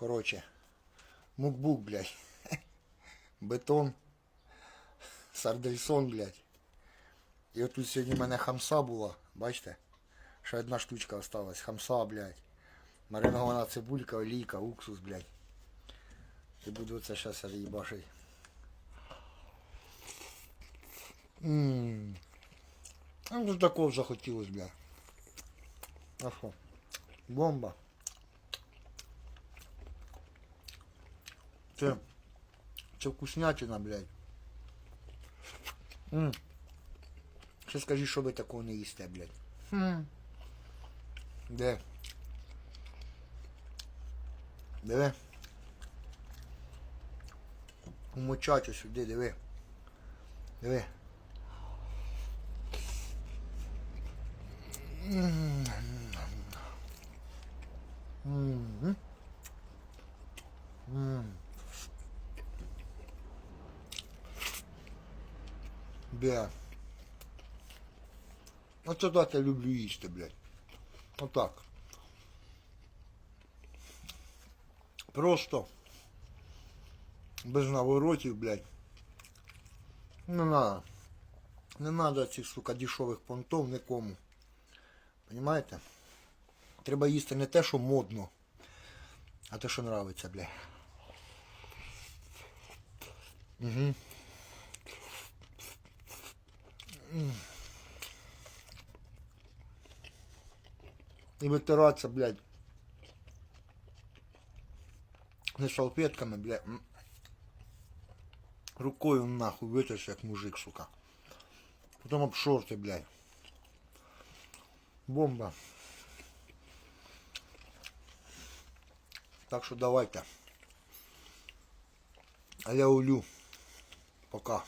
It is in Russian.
Короче. Мукбук, блядь. Бетон. Сардельсон, блядь. І от тут сьогодні в мене хамса була, бачите? Ще одна штучка осталась. Хамса, блядь. Маринована цибулька, олійка, уксус, блядь. І буду це зараз їбашить. Ммм. Ну, тут такого захотілось, блядь. А що? Бомба. Це, це вкуснятина, блядь. М. Ще скажи, що ви такого не їсте, блядь. Хм. Де? Диви. Умочачу сюди, диви. Диви. М. Бля. Оце так я люблю їсти, блядь. Отак. Просто. Без наворотів, блядь. Не надо. Не надо цих, сука, дешевих понтов нікому. Понимаєте? Треба їсти не те, що модно, а те, що нравиться, блядь. Угу. І витиратися, блядь. Не салфетками, блядь. Рукою нахуй витерся, як мужик, сука. Потом об шорти, блядь. Бомба. Так що давайте. А я улю. Пока.